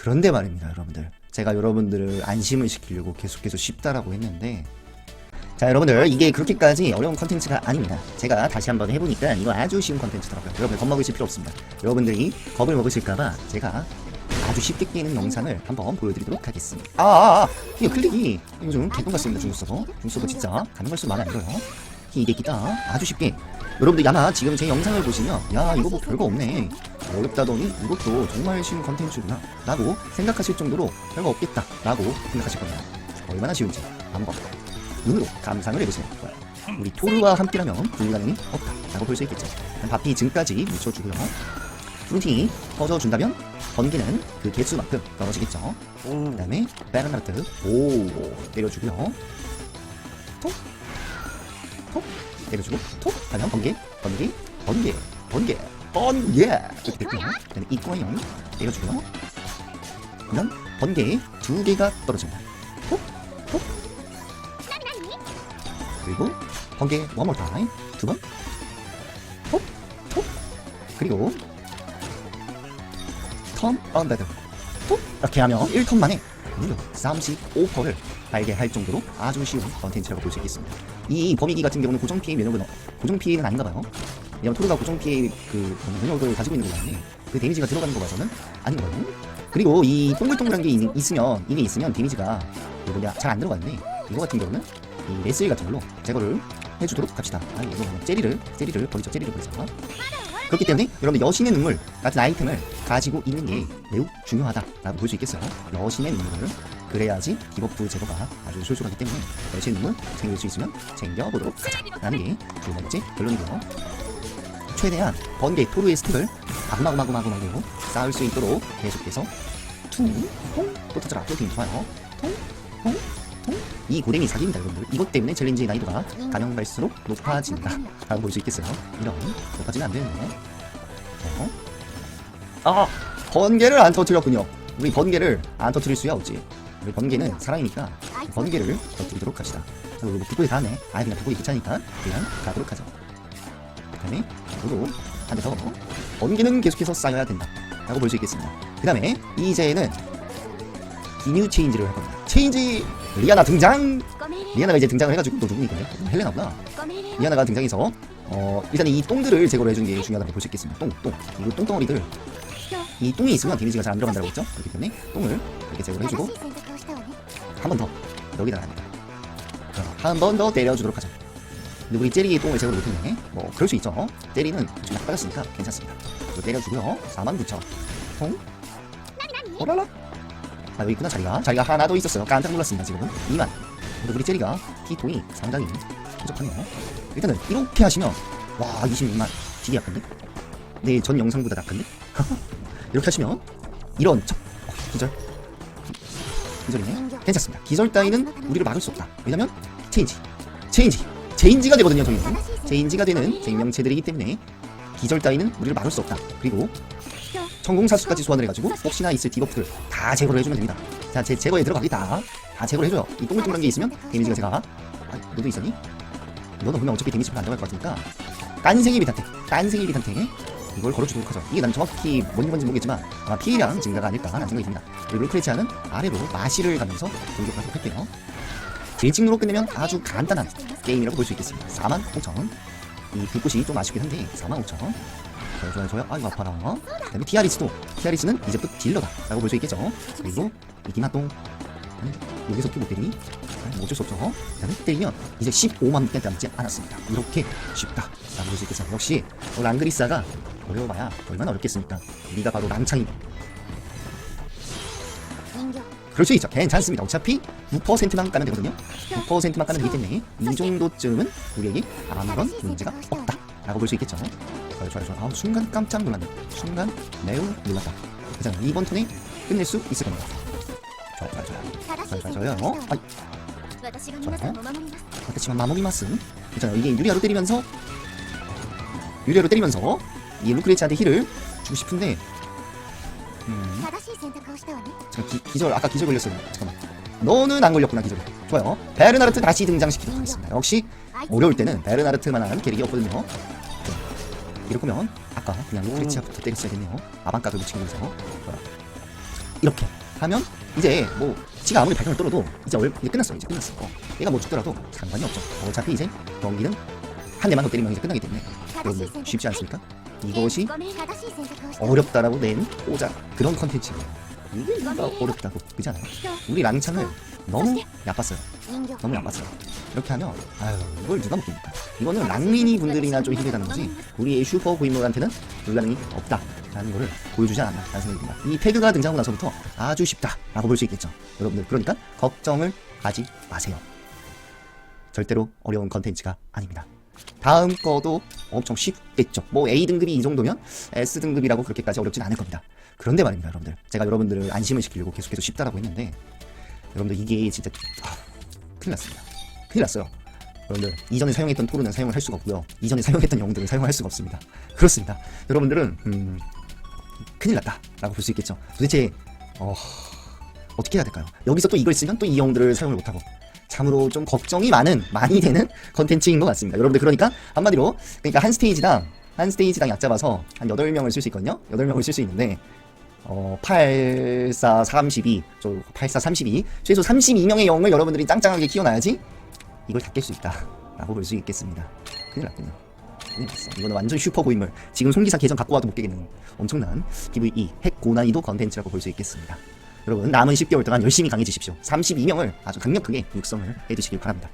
그런데 말입니다, 여러분들. 제가 여러분들을 안심을 시키려고 계속해서 쉽다라고 했는데 자 여러분들 이게 그렇게까지 어려운 컨텐츠가 아닙니다. 제가 다시 한번 해보니까 이거 아주 쉬운 컨텐츠더라고요. 여러분들 겁먹으실 필요 없습니다. 여러분들이 겁을 먹으실까봐 제가 아주 쉽게 깨는 영상을 한번 보여드리도록 하겠습니다. 아아 아, 아. 이거 클릭이 요즘 개똥 같습니다 중국서버 중국서버 진짜 가는 걸수 마음에 안 들어요. 이게 기다. 아주 쉽게. 여러분들 아마 지금 제 영상을 보시면 야 이거 뭐 별거 없네 어렵다더니 이것도 정말 쉬운 컨텐츠구나 라고 생각하실 정도로 별거 없겠다 라고 생각하실 겁니다. 얼마나 쉬운지 한번 눈으로 감상을 해보세요. 우리 토르와 함께라면 불가능이 없다 라고 볼 수 있겠죠. 바피 증까지 묻혀주고요. 프룬팅이 터져준다면 번개는 그 개수만큼 떨어지겠죠. 그 다음에 베르나르트 오 때려주고요. 톡 톡 때려주고 톡 하면 번개 번개 번개 번개 번개 이렇게 됐고요 그 다음에 이과형 때려주고요. 그러면 번개 두 개가 떨어집니다. 톡톡 그리고 번개 more time. 두번. 톡, 톡 그리고 턴 언베드 톡 이렇게 하면 1턴 만에 무려 35%를 발견할 정도로 아주 쉬운 컨텐츠라고 볼 수 있겠습니다. 이 범위기 같은 경우는 고정 피해 면역은 어- 고정 피해는 아닌가 봐요 왜냐면 토르가 고정 피해 그 면역을 가지고 있는 걸로 아는데 그 데미지가 들어가는 거 봐서는 아닌 거예요 그리고 이 동글동글한 게 있, 있으면 이게 있으면 데미지가 그 뭐냐 잘 안 들어가는데 이거 같은 경우는 이 레슬 같은 걸로 제거를 해주도록 합시다. 아, 이거 뭐 제리를 제리를 버리죠. 제리를 버리죠. 그렇기 때문에 여러분들 여신의 눈물 같은 아이템을 가지고 있는 게 매우 중요하다라고 볼 수 있겠어요. 여신의 눈물을 그래야지 디버프 제거가 아주 솔솔하기 때문에 여신의 눈물 챙길 수 있으면 챙겨보도록 하자라는 게 두 번째 결론이고요. 최대한 번개 토르의 스택을 마구마구마구마구마구 쌓을 수 있도록 계속해서 퉁통또 터져라. 또 되게 좋아요. 통통 이 고랭이 사기입니다 여러분들. 이것 때문에 챌린지 난이도가 가면 갈수록 높아진다. 라고 볼 수 있겠어요. 이런 높아지면 안 되는데. 어? 아 번개를 안 터뜨렸군요. 우리 번개를 안 터뜨릴 수야 없지. 우리 번개는 사랑이니까 번개를 터뜨리도록 합시다. 자, 우리 뭐 뒷골이 다 하네 아예 그냥 뒷골이 귀찮으니까 그냥 가도록 하죠. 그 다음에 저도 한대더 번개는 계속해서 쌓여야 된다 라고 볼 수 있겠습니다. 그 다음에 이제는 기뉴 체인지를 할 겁니다. 체인지 리아나 등장! 리아나가 이제 등장을 해가지고 또 누구 이거요. 헬레나구나? 리아나가 등장해서 어 일단 이 똥들을 제거를 해주는 게 중요하다고 볼 수 있겠습니다. 똥똥. 이 똥덩어리들. 이 똥이 있으면 데미지가 잘 안 들어간다고 했죠? 그렇기 때문에 똥을 이렇게 제거를 해주고 한 번 더 여기다가 합니다. 한번 더 때려주도록 하죠 근데 우리 제리 똥을 제거를 못했네. 뭐 그럴 수 있죠. 제리는 좀 약간 빠졌으니까 괜찮습니다. 이거 때려주고요. 4만 9천. 통. 오랄라. 아 여기 있구나 자리가. 자리가 하나 더 있었어요. 깜짝 놀랐습니다 지금은. 2만. 근데 우리 제리가 T통이 상당히 부족하네요. 일단은 이렇게 하시면 와 26만. 되게 약한데? 내 전 영상보다 약한데? 이렇게 하시면 이런 척. 어, 기절. 기절이네. 괜찮습니다. 기절 따위는 우리를 막을 수 없다. 왜냐면 체인지. 체인지 체인지가 되거든요 저희는. 체인지가 되는 생명체들이기 때문에 기절 따위는 우리를 막을 수 없다. 그리고 성공사수까지 소환을 해가지고 혹시나 있을 디버프들 다 제거를 해주면 됩니다. 자 제 제거에 들어가겠다. 다 제거를 해줘요. 이 동글동글한 게 있으면 데미지가 제가 아 너도 있었니? 너는 보면 어차피 데미지가 안 들어갈 것 같으니까 깐생이 비탄테 깐생이 비탄테 이걸 걸어주도록 하죠 이게 난 정확히 뭔 건지 모르겠지만 아마 피해량 증가가 아닐까 하는 생각이 듭니다. 그리고 루크레치아는 아래로 마시를 가면서 공격하도록 할게요 딜찍으로 끝내면 아주 간단한 게임이라고 볼 수 있겠습니다. 4만 5천 이 불꽃이 좀 아쉽긴 한데 4만 5천 좋아요 좋아요 좋아요. 아이고 아파라. 그 다음에 티아리스도. 티아리스는 이제부터 딜러다 라고 볼 수 있겠죠. 그리고 이 기마똥. 아니, 여기서 또못 때리니? 어쩔 수 없죠. 그 다음에 때리면 이제 15만 개 남지 않았습니다. 이렇게 쉽다 라고 볼 수 있겠죠. 역시 어, 랑그리사가 어려워봐야 얼마나 어렵겠습니까? 네가 바로 랑창이 그럴 수 있죠. 괜찮습니다. 어차피 9%만 까면 되거든요. 9%만 까면 되기 때문에 이 정도쯤은 우리에게 아무런 문제가 없다. 라고 볼 수 있겠죠. 좋아요 좋아요 좋아요. 아, 순간 깜짝 놀랐네. 순간 매우 놀랐다. 그죠 이번 턴에 끝낼 수 있을 겁니다. 좋아요 좋아요 좋아요. 좋아요 좋아요 어? 아이. 그렇지만 마무리마스 있잖아요. 이게 유리아로 때리면서 유리아로 때리면서 이 루크레치한테 힐을 주고 싶은데 음 잠깐 기, 기절 아까 기절 걸렸어요. 잠깐만. 너는 안 걸렸구나 기절 좋아요. 베르나르트 다시 등장시키도록 하겠습니다. 역시 어려울 때는 베르나르트만한 캐릭이 없거든요. 네. 이럴 거면 아까 그냥 루크레치아부터 때렸어야겠네요. 아방각을 좋아요. 이렇게 하면 이제 뭐 지가 아무리 발견을 떨어도 이제 얼 이제 끝났어 이제 끝났어 어, 얘가 뭐 죽더라도 상관이 없죠. 어차피 이제 경기는 한 대만 더 때리면 이제 끝나기 때문에. 여러분들 쉽지 않습니까? 이것이 어렵다라고 낸 오자 그런 컨텐츠예요 이게 어렵다고 그지 않아요? 우리 랑창을 너무 나빴어요. 너무 나빴어요. 이렇게 하면 아유 이걸 누가 먹습니까? 이거는 랑민이 분들이나 좀 힘들다는 거지 우리의 슈퍼 고인물한테는 불가능이 없다 라는 거를 보여주지 않았나 라는 생각이 듭니다. 이 태그가 등장하고 나서부터 아주 쉽다라고 볼 수 있겠죠 여러분들. 그러니까 걱정을 하지 마세요. 절대로 어려운 컨텐츠가 아닙니다. 다음 거도 엄청 쉽겠죠. 뭐 A등급이 이 정도면 S등급이라고 그렇게까지 어렵진 않을 겁니다 그런데 말입니다 여러분들. 제가 여러분들을 안심을 시키려고 계속해서 쉽다라고 했는데 여러분들 이게 진짜 아, 큰일 났습니다. 큰일 났어요. 여러분들 이전에 사용했던 토르는 사용을 할 수가 없고요. 이전에 사용했던 영웅들은 사용할 수가 없습니다. 그렇습니다. 여러분들은 음, 큰일 났다라고 볼 수 있겠죠. 도대체 어, 어떻게 해야 될까요? 여기서 또 이걸 쓰면 또 이 영웅들을 사용을 못하고 참으로 좀 걱정이 많은 많이 되는 컨텐츠인 것 같습니다. 여러분들 그러니까 한마디로 그러니까 한 스테이지당 한 스테이지당 약 잡아서 한 8명을 쓸 수 있거든요. 8명을 쓸 수 있는데 어, 84, 32, 저 84, 32 최소 32명의 영웅을 여러분들이 짱짱하게 키워놔야지 이걸 다 깰 수 있다. 라고 볼 수 있겠습니다. 큰일 났어. 이거는 완전 슈퍼 고인물. 지금 송기사 계정 갖고 와도 못 깨겠는 엄청난 PVE 핵 고난이도 컨텐츠라고 볼 수 있겠습니다. 여러분 남은 10개월 동안 열심히 강해지십시오. 32명을 아주 강력하게 육성을 해두시길 바랍니다